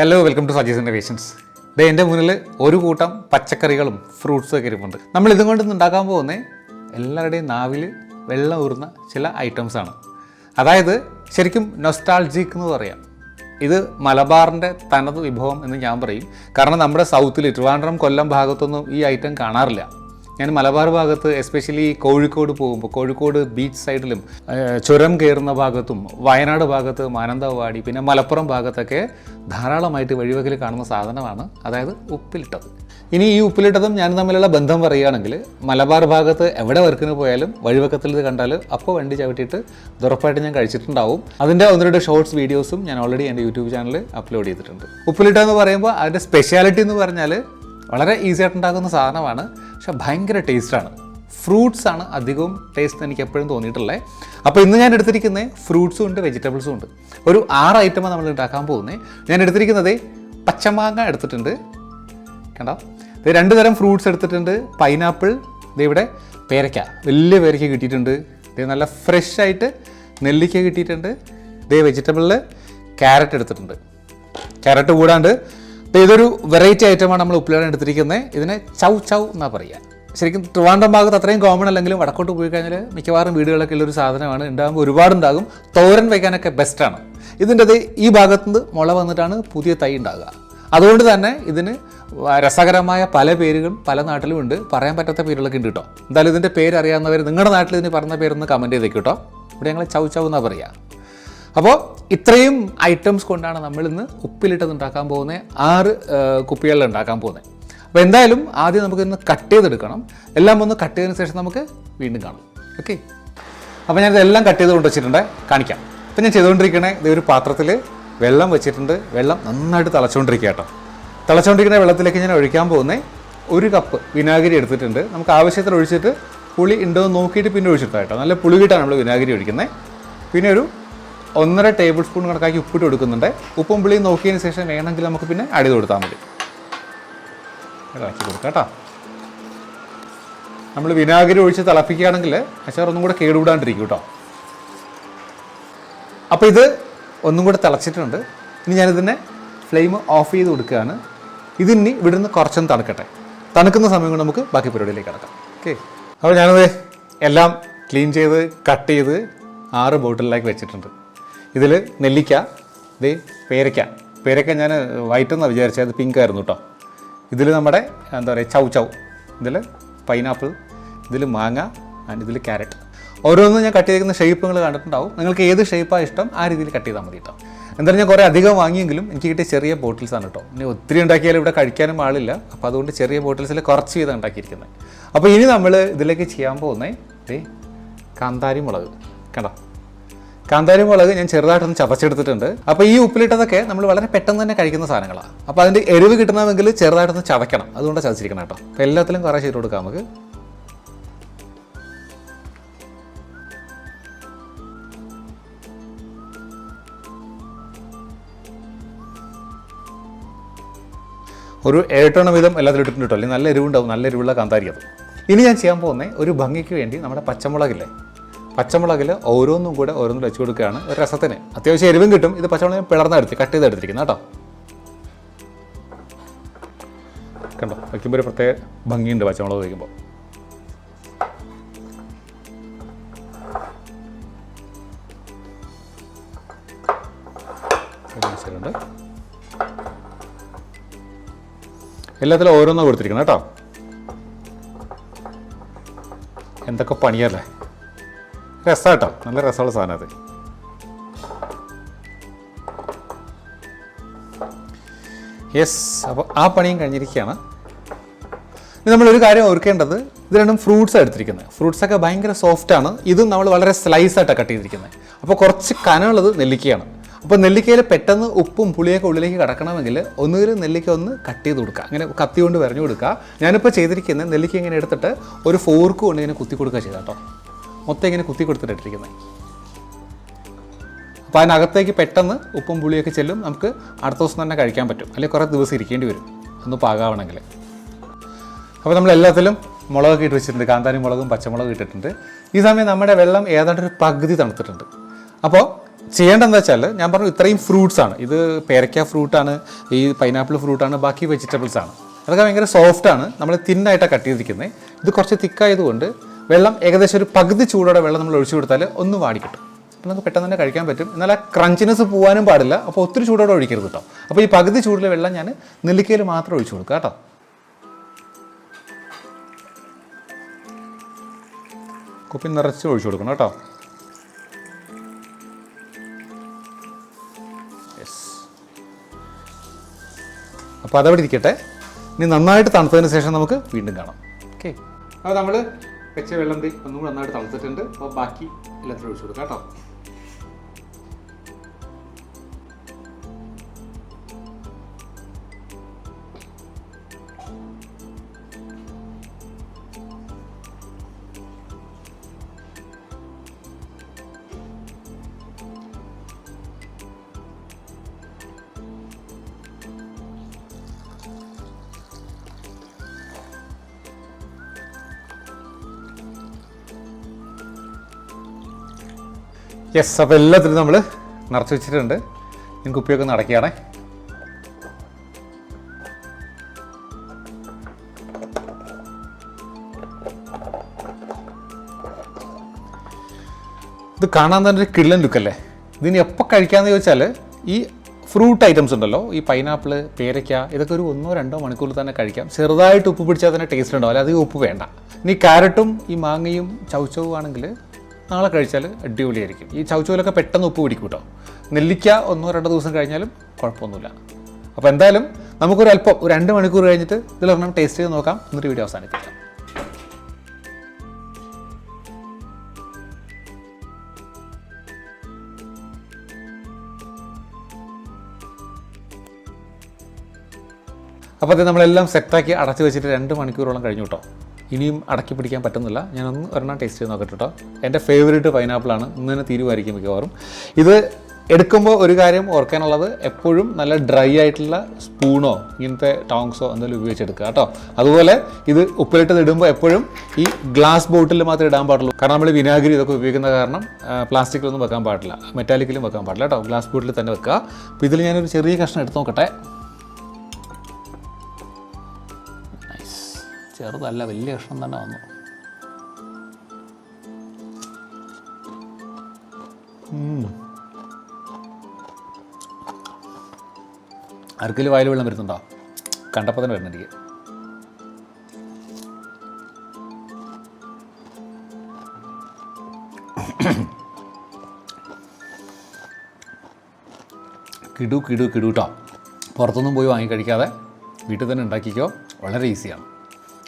Hello welcome to Saji's innovations ഇത് എന്റെ മുന്നിൽ ഒരു കൂട്ടം പച്ചക്കറികളും ഫ്രൂട്ട്സും ഒക്കെ ഇരിപ്പുണ്ട്. നമ്മൾ ഇതും കൊണ്ട് ഇന്ന് ഉണ്ടാക്കാൻ പോകുന്നത് എല്ലാവരുടെയും നാവിൽ വെള്ളം ഊറുന്ന ചില ഐറ്റംസാണ് അതായത് ശരിക്കും നൊസ്റ്റാൾജിക് എന്ന് പറയാം. ഇത് മലബാറിന്റെ തനത് വിഭവം എന്ന് ഞാൻ പറയും. കാരണം നമ്മുടെ സൗത്തിൽ ട്രിവാൻഡ്രം കൊല്ലം ഭാഗത്തൊന്നും ഈ ഐറ്റം കാണാറില്ല. ഞാൻ മലബാർ ഭാഗത്ത് എസ്പെഷ്യലി കോഴിക്കോട് പോകുമ്പോൾ കോഴിക്കോട് ബീച്ച് സൈഡിലും ചുരം കയറുന്ന ഭാഗത്തും വയനാട് ഭാഗത്ത് മാനന്തവാടി പിന്നെ മലപ്പുറം ഭാഗത്തൊക്കെ ധാരാളമായിട്ട് വഴിവകയിൽ കാണുന്ന സാധനമാണ് അതായത് ഉപ്പിലിട്ടത്. ഇനി ഈ ഉപ്പിലിട്ടതും ഞാൻ തമ്മിലുള്ള ബന്ധം പറയുകയാണെങ്കിൽ മലബാർ ഭാഗത്ത് എവിടെ വർക്കിന് പോയാലും വഴിവക്കത്തിൽ ഇത് കണ്ടാൽ അപ്പോൾ വണ്ടി ചവിട്ടിയിട്ട് ഉറപ്പായിട്ട് ഞാൻ കഴിച്ചിട്ടുണ്ടാവും. അതിന്റെ ഒന്ന് രണ്ട് ഷോർട്സ് വീഡിയോസും ഞാൻ ഓൾറെഡി എന്റെ യൂട്യൂബ് ചാനലിൽ അപ്ലോഡ് ചെയ്തിട്ടുണ്ട്. ഉപ്പിലിട്ട എന്ന് പറയുമ്പോൾ അതിന്റെ സ്പെഷ്യാലിറ്റി എന്ന് പറഞ്ഞാൽ വളരെ ഈസി ആയിട്ട് ഉണ്ടാക്കുന്ന സാധനമാണ്. പക്ഷെ ഭയങ്കര ടേസ്റ്റാണ്. ഫ്രൂട്ട്സ് ആണ് അധികവും ടേസ്റ്റ് എനിക്ക് എപ്പോഴും തോന്നിയിട്ടുള്ളത് അപ്പോൾ ഇന്ന് ഞാൻ എടുത്തിരിക്കുന്നത് ഫ്രൂട്ട്സും ഉണ്ട് വെജിറ്റബിൾസും ഉണ്ട്. ഒരു ആറ് ഐറ്റമാണ് നമ്മൾ ഉണ്ടാക്കാൻ പോകുന്നത്. ഞാൻ എടുത്തിരിക്കുന്നത് പച്ചമാങ്ങ എടുത്തിട്ടുണ്ട്. കണ്ടോ? ഇത് രണ്ട് തരം ഫ്രൂട്ട്സ് എടുത്തിട്ടുണ്ട്. പൈനാപ്പിൾ ഇത് ഇവിടെ പേരയ്ക്ക. വലിയ പേരയ്ക്ക കിട്ടിയിട്ടുണ്ട്. ഇത് നല്ല ഫ്രഷ് ആയിട്ട് നെല്ലിക്ക കിട്ടിയിട്ടുണ്ട്. ഇതേ വെജിറ്റബിളിൽ ക്യാരറ്റ് എടുത്തിട്ടുണ്ട്. ക്യാരറ്റ് കൂടാണ്ട് ഇതൊരു വെറൈറ്റി ഐറ്റമാണ് നമ്മൾ ഉപ്പിലാണ് എടുത്തിരിക്കുന്നത്. ഇതിനെ ചൗ ചൗ എന്നാണ് പറയുക. ശരിക്കും ട്രിവാൻഡ്രം ഭാഗത്ത് അത്രയും കോമൺ അല്ലെങ്കിലും വടക്കോട്ട് പോയി കഴിഞ്ഞാൽ മിക്കവാറും വീടുകളൊക്കെ ഉള്ളൊരു സാധനമാണ്. ഉണ്ടാകുമ്പോൾ ഒരുപാടുണ്ടാകും തോരൻ വയ്ക്കാനൊക്കെ ബെസ്റ്റാണ് ഇതിന്റെ അത് ഈ ഭാഗത്തുനിന്ന് മുള വന്നിട്ടാണ് പുതിയ തൈ ഉണ്ടാകുക. അതുകൊണ്ട് തന്നെ ഇതിന് രസകരമായ പല പേരുകൾ പല നാട്ടിലും ഉണ്ട്. പറയാൻ പറ്റാത്ത പേരുകളൊക്കെ ഉണ്ട് കേട്ടോ. എന്തായാലും ഇതിന്റെ പേര് അറിയാവുന്നവർ നിങ്ങളുടെ നാട്ടിൽ ഇതിന് പറഞ്ഞ പേരൊന്ന് കമന്റ് ചെയ്തേക്കും കേട്ടോ. ഇവിടെ ഞങ്ങൾ ചൗ ചൗ എന്നാണ് പറയുക. അപ്പോൾ ഇത്രയും ഐറ്റംസ് കൊണ്ടാണ് നമ്മൾ ഇന്ന് ഉപ്പിലിട്ടത് ഉണ്ടാക്കാൻ പോകുന്നത് ആറ് കുപ്പികളിൽ ഉണ്ടാക്കാൻ പോകുന്നത് അപ്പോൾ എന്തായാലും ആദ്യം നമുക്ക് ഇന്ന് കട്ട് ചെയ്തെടുക്കണം. എല്ലാം ഒന്ന് കട്ട് ചെയ്തതിന് ശേഷം നമുക്ക് വീണ്ടും കാണാം. ഓക്കെ അപ്പോൾ ഞാനിത് എല്ലാം കട്ട് ചെയ്ത് കൊണ്ടുവച്ചിട്ടുണ്ട്. കാണിക്കാം. അപ്പോൾ ഞാൻ ചെയ്തുകൊണ്ടിരിക്കണേ ഇത് ഒരു പാത്രത്തിൽ വെള്ളം വെച്ചിട്ടുണ്ട്. വെള്ളം നന്നായിട്ട് തിളച്ചുകൊണ്ടിരിക്കുക കേട്ടോ. തിളച്ചുകൊണ്ടിരിക്കുന്ന വെള്ളത്തിലേക്ക് ഞാൻ ഒഴിക്കാൻ പോകുന്നത് ഒരു കപ്പ് വിനാഗിരി എടുത്തിട്ടുണ്ട്. നമുക്ക് ആവശ്യത്തിന് ഒഴിച്ചിട്ട് പുളി ഉണ്ടോ എന്ന് നോക്കിയിട്ട് പിന്നെ ഒഴിച്ചിട്ടാണ് കേട്ടോ. നല്ല പുളി കിട്ടാണ് നമ്മൾ വിനാഗിരി ഒഴിക്കുന്നത് പിന്നെ ഒരു ഒന്നര ടേബിൾ സ്പൂൺ കണക്കാക്കി ഉപ്പിട്ട് കൊടുക്കുന്നുണ്ട്. ഉപ്പും പുളിയും നോക്കിയതിന് ശേഷം വേണമെങ്കിൽ നമുക്ക് പിന്നെ അടി കൊടുത്താൽ മതി. ഇളക്കി കൊടുക്കാം നമ്മൾ വിനാഗിരി ഒഴിച്ച് തിളപ്പിക്കുകയാണെങ്കിൽ അച്ചാർ ഒന്നും കൂടെ കേടുകൂടാണ്ടിരിക്കും കേട്ടോ. അപ്പോൾ ഇത് ഒന്നും കൂടെ തിളച്ചിട്ടുണ്ട്. ഇനി ഞാനിതിനെ ഫ്ലെയിം ഓഫ് ചെയ്ത് കൊടുക്കുകയാണ്. ഇതിനി ഇവിടുന്ന് കുറച്ചൊന്ന് തണുക്കട്ടെ. തണുക്കുന്ന സമയം കൊണ്ട് നമുക്ക് ബാക്കി പരിപാടിയിലേക്ക് കിടക്കാം. ഓക്കെ. അപ്പോൾ ഞാനത് എല്ലാം ക്ലീൻ ചെയ്ത് കട്ട് ചെയ്ത് ആറ് ബോട്ടിലിലേക്ക് വെച്ചിട്ടുണ്ട്. ഇതിൽ നെല്ലിക്ക ഇത് പേരയ്ക്ക. പേരയ്ക്ക ഞാൻ വൈറ്റ് എന്നാണ് വിചാരിച്ചത് അത് പിങ്ക് ആയിരുന്നു കേട്ടോ ഇതിൽ നമ്മുടെ എന്താ പറയുക ചൗ ചൗ ഇതിൽ പൈനാപ്പിൾ ഇതിൽ മാങ്ങ ആൻഡ് ഇതിൽ ക്യാരറ്റ് ഓരോന്നും ഞാൻ കട്ട് ചെയ്തിരിക്കുന്ന ഷേപ്പ് നിങ്ങൾ കണ്ടിട്ടുണ്ടാവും. നിങ്ങൾക്ക് ഏത് ഷേപ്പാണ് ഇഷ്ടം ആ രീതിയിൽ കട്ട് ചെയ്താൽ മതി കേട്ടോ എന്തായാലും ഞാൻ കുറേ അധികം വാങ്ങിയെങ്കിലും എനിക്ക് കിട്ടിയ ചെറിയ ബോട്ടിൽസ് ആണ് കേട്ടോ ഇനി ഒത്തിരി ഉണ്ടാക്കിയാലും ഇവിടെ കഴിക്കാനും ആളില്ല. അപ്പോൾ അതുകൊണ്ട് ചെറിയ ബോട്ടിൽസിൽ കുറച്ച് ചെയ്താണ് ഉണ്ടാക്കിയിരിക്കുന്നത് അപ്പോൾ ഇനി നമ്മൾ ഇതിലേക്ക് ചെയ്യാൻ പോകുന്നത് കാന്താരി മുളക് കണ്ടോ? കാന്താരി മുളക് ഞാൻ ചെറുതായിട്ടൊന്ന് ചവച്ചെടുത്തിട്ടുണ്ട് അപ്പോൾ ഈ ഉപ്പിലിട്ടതൊക്കെ നമ്മൾ വളരെ പെട്ടെന്ന് തന്നെ കഴിക്കുന്ന സാധനങ്ങളാണ് അപ്പോൾ അതിന്റെ എരിവ് കിട്ടണമെങ്കിൽ ചെറുതായിട്ടൊന്ന് ചവയ്ക്കണം അതുകൊണ്ട് ചതിച്ചിരിക്കണം കേട്ടോ. അപ്പോൾ എല്ലാത്തിലും കുറേ ചെയ്ത് കൊടുക്കാം നമുക്ക്. ഒരു ഏഴെട്ടെണ്ണം വീതം എല്ലാത്തിലും ഇട്ടിട്ടുണ്ട് കേട്ടോ. അല്ലെങ്കിൽ നല്ല എരിവുണ്ടാവും. നല്ല എരിവുള്ള കാന്താരി അത്. ഇനി ഞാൻ ചെയ്യാൻ പോകുന്നത് ഒരു ഭംഗിക്ക് വേണ്ടി നമ്മുടെ പച്ചമുളകില്ലേ? പച്ചമുളകിൽ ഓരോന്നും കൂടെ ഓരോന്നും വെച്ച് കൊടുക്കുകയാണ്. ഒരു രസത്തിന്. അത്യാവശ്യം എരിവും കിട്ടും. ഇത് പച്ചമുളക് പിളർന്നെടുത്ത് കട്ട് ചെയ്ത് എടുത്തിരിക്കുന്നത് കേട്ടോ. കണ്ടോ? വയ്ക്കുമ്പോൾ ഒരു പ്രത്യേക ഭംഗിയുണ്ട് പച്ചമുളക് വയ്ക്കുമ്പോൾ എല്ലാത്തിലും ഓരോന്നോ കൊടുത്തിരിക്കണം കേട്ടോ. എന്തൊക്കെ പണിയല്ലേ? രസം കേട്ടോ നല്ല രസമുള്ള സാധനം അത്. യെസ് അപ്പോൾ ആ പണിയും കഴിഞ്ഞിരിക്കുകയാണ്. ഇനി നമ്മളൊരു കാര്യം ഓർക്കേണ്ടത് ഇത് രണ്ടും ഫ്രൂട്ട്സ് എടുത്തിരിക്കുന്നത് ഫ്രൂട്ട്സൊക്കെ ഭയങ്കര സോഫ്റ്റ് ആണ്. ഇതും നമ്മൾ വളരെ സ്ലൈസ് ആയിട്ടാണ് കട്ട് ചെയ്തിരിക്കുന്നത് അപ്പോൾ കുറച്ച് കനമുള്ളത് നെല്ലിക്കയാണ്. അപ്പോൾ നെല്ലിക്കയിൽ പെട്ടെന്ന് ഉപ്പും പുളിയൊക്കെ ഉള്ളിലേക്ക് കടക്കണമെങ്കിൽ ഒന്നുകിൽ നെല്ലിക്ക ഒന്ന് കട്ട് ചെയ്ത് കൊടുക്കുക. അങ്ങനെ കത്തി കൊണ്ട് വരഞ്ഞു കൊടുക്കുക. ഞാനിപ്പോൾ ചെയ്തിരിക്കുന്നത് നെല്ലിക്ക ഇങ്ങനെ എടുത്തിട്ട് ഒരു ഫോർക്ക് കൊണ്ട് ഇങ്ങനെ കുത്തി കൊടുക്കുക ചെയ്താൽ കേട്ടോ. മൊത്തം ഇങ്ങനെ കുത്തി കൊടുത്തിട്ടിട്ടിരിക്കുന്നത് അപ്പോൾ അതിനകത്തേക്ക് പെട്ടെന്ന് ഉപ്പും പുളിയൊക്കെ ചെല്ലും. നമുക്ക് അടുത്ത ദിവസം തന്നെ കഴിക്കാൻ പറ്റും. അല്ലെങ്കിൽ കുറേ ദിവസം ഇരിക്കേണ്ടി വരും. ഒന്ന് പാകാവണമെങ്കിൽ. അപ്പോൾ നമ്മൾ എല്ലാത്തിലും മുളകൊക്കെ ഇട്ട് വെച്ചിട്ടുണ്ട്. കാന്താരി മുളകും പച്ചമുളകും ഇട്ടിട്ടുണ്ട്. ഈ സമയം നമ്മുടെ വെള്ളം ഏതാണ്ട് ഒരു പകുതി തണുത്തിട്ടുണ്ട്. അപ്പോൾ ചെയ്യേണ്ടതെന്ന് വെച്ചാൽ ഞാൻ പറഞ്ഞു ഇത്രയും ഫ്രൂട്ട്സ് ആണ്. ഇത് പേരയ്ക്ക ഫ്രൂട്ടാണ് ഈ പൈനാപ്പിൾ ഫ്രൂട്ടാണ് ബാക്കി വെജിറ്റബിൾസ് ആണ്. അതൊക്കെ ഭയങ്കര സോഫ്റ്റാണ് നമ്മൾ തിന്നായിട്ടാണ് കട്ട് ചെയ്തിരിക്കുന്നത് ഇത് കുറച്ച് തിക്കായതുകൊണ്ട് വെള്ളം ഏകദേശം ഒരു പകുതി ചൂടോടെ വെള്ളം നമ്മൾ ഒഴിച്ചു കൊടുത്താൽ ഒന്ന് വാടി കിട്ടും അപ്പോൾ നമുക്ക് പെട്ടെന്ന് തന്നെ കഴിക്കാൻ പറ്റും. എന്നാൽ ആ ക്രഞ്ചിനെസ് പോകാനും പാടില്ല. അപ്പോൾ ഒത്തിരി ചൂടോടെ ഒഴിക്കരുത് കേട്ടോ. അപ്പോൾ ഈ പകുതി ചൂടിലെ വെള്ളം ഞാൻ നെല്ലിക്കയിൽ മാത്രം ഒഴിച്ചു കൊടുക്കുക കേട്ടോ. കുപ്പി നിറച്ച് ഒഴിച്ചു കൊടുക്കണം കേട്ടോ. യെസ് അപ്പോൾ അതവിടെ ഇരിക്കട്ടെ. ഇനി നന്നായിട്ട് തണുത്തതിന് ശേഷം നമുക്ക് വീണ്ടും കാണാം. ഓക്കെ അപ്പോൾ നമ്മൾ വെച്ച വെള്ളം ദേ ഒന്നും കൂടെ നന്നായിട്ട് തണുത്തിട്ടുണ്ട് അപ്പോൾ ബാക്കി എല്ലാത്തിനും ഒഴിച്ചു കൊടുക്കാം കേട്ടോ. യെസ് അപ്പോൾ എല്ലാത്തിനും നമ്മൾ നിറച്ച് വെച്ചിട്ടുണ്ട്. ഞാൻ കുപ്പിയൊക്കെ ഒന്ന് ഇത് കാണാൻ തന്നെ ഒരു കിള്ളൻ ലുക്കല്ലേ ഇതിന് എപ്പോൾ കഴിക്കാമെന്ന് ചോദിച്ചാൽ ഈ ഫ്രൂട്ട് ഐറ്റംസ് ഉണ്ടല്ലോ ഈ പൈനാപ്പിൾ പേരയ്ക്ക ഇതൊക്കെ ഒരു ഒന്നോ രണ്ടോ മണിക്കൂറിൽ തന്നെ കഴിക്കാം. ചെറുതായിട്ട് ഉപ്പ് പിടിച്ചാൽ തന്നെ ടേസ്റ്റ് ഉണ്ടാവും അല്ലെങ്കിൽ അധികം ഉപ്പ് വേണ്ട. ഇനി കാരറ്റും ഈ മാങ്ങയും ചൗച്ചവും ആണെങ്കിൽ നാളെ കഴിച്ചാൽ അടിപൊളിയായിരിക്കും. ഈ ചവച്ചോലൊക്കെ പെട്ടെന്ന് ഉപ്പ് പിടിക്കും കേട്ടോ നെല്ലിക്ക ഒന്നോ രണ്ടോ ദിവസം കഴിഞ്ഞാലും കുഴപ്പമൊന്നുമില്ല. അപ്പോൾ എന്തായാലും നമുക്കൊരു അല്പം ഒരു രണ്ട് മണിക്കൂർ കഴിഞ്ഞിട്ട് ഇതിലൊരെണ്ണം ടേസ്റ്റ് ചെയ്ത് നോക്കാം. എന്നിട്ട് വീഡിയോ അവസാനിപ്പിക്കാം. അപ്പോൾ അത് നമ്മളെല്ലാം സെറ്റാക്കി അടച്ചു വെച്ചിട്ട് രണ്ട് മണിക്കൂറോളം കഴിഞ്ഞു കേട്ടോ. ഇനിയും അടക്കി പിടിക്കാൻ പറ്റുന്നില്ല. ഞാനൊന്ന് ഒരെണ്ണം ടേസ്റ്റ് ചെയ്ത് നോക്കട്ടെ കേട്ടോ എന്റെ ഫേവറേറ്റ് പൈനാപ്പിളാണ് ഇന്ന് തന്നെ തീരുമായിരിക്കും മിക്കവാറും. ഇത് എടുക്കുമ്പോൾ ഒരു കാര്യം ഓർക്കാനുള്ളത് എപ്പോഴും നല്ല ഡ്രൈ ആയിട്ടുള്ള സ്പൂണോ ഇങ്ങനത്തെ ടോങ്സോ എന്തെങ്കിലും ഉപയോഗിച്ചെടുക്കുക കേട്ടോ അതുപോലെ ഇത് ഉപ്പിലിട്ടത് ഇടുമ്പോൾ എപ്പോഴും ഈ ഗ്ലാസ് ബോട്ടിൽ മാത്രമേ ഇടാൻ പാടുള്ളൂ. കാരണം നമ്മൾ വിനാഗിരി ഇതൊക്കെ ഉപയോഗിക്കുന്ന കാരണം പ്ലാസ്റ്റിക്കിലൊന്നും വെക്കാൻ പാടില്ല. മെറ്റാലിക്കിലും വെക്കാൻ പാടില്ല കേട്ടോ ഗ്ലാസ് ബോട്ടിൽ തന്നെ വെക്കുക. അപ്പോൾ ഇതിൽ ഞാനൊരു ചെറിയ കഷ്ണം എടുത്ത് നോക്കട്ടെ. ചെറുതല്ല വലിയ കഷ്ണം തന്നെ വന്നു. അരക്കിൽ വായിൽ വെള്ളം വരുന്നുണ്ടോ? കണ്ടപ്പോൾ തന്നെ വരുന്നുണ്ട് എനിക്ക്. കിടു കിടു കിടൂട്ടോ. പുറത്തൊന്നും പോയി വാങ്ങിക്കഴിക്കാതെ വീട്ടിൽ തന്നെ ഉണ്ടാക്കിക്കോ. വളരെ ഈസിയാണ്.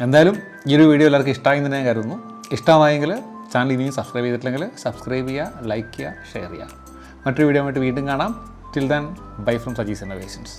എന്തായാലും ഈ ഒരു വീഡിയോ എല്ലാവർക്കും ഇഷ്ടമായി തന്നെ ഞാൻ കരുതുന്നു. ഇഷ്ടമായെങ്കിൽ ചാനൽ ഇനിയും സബ്സ്ക്രൈബ് ചെയ്തിട്ടില്ലെങ്കിൽ സബ്സ്ക്രൈബ് ചെയ്യുക ലൈക്ക് ചെയ്യുക ഷെയർ ചെയ്യുക. മറ്റൊരു വീഡിയോ ആയിട്ട് വീണ്ടും കാണാം. Till then bye from Saji's innovations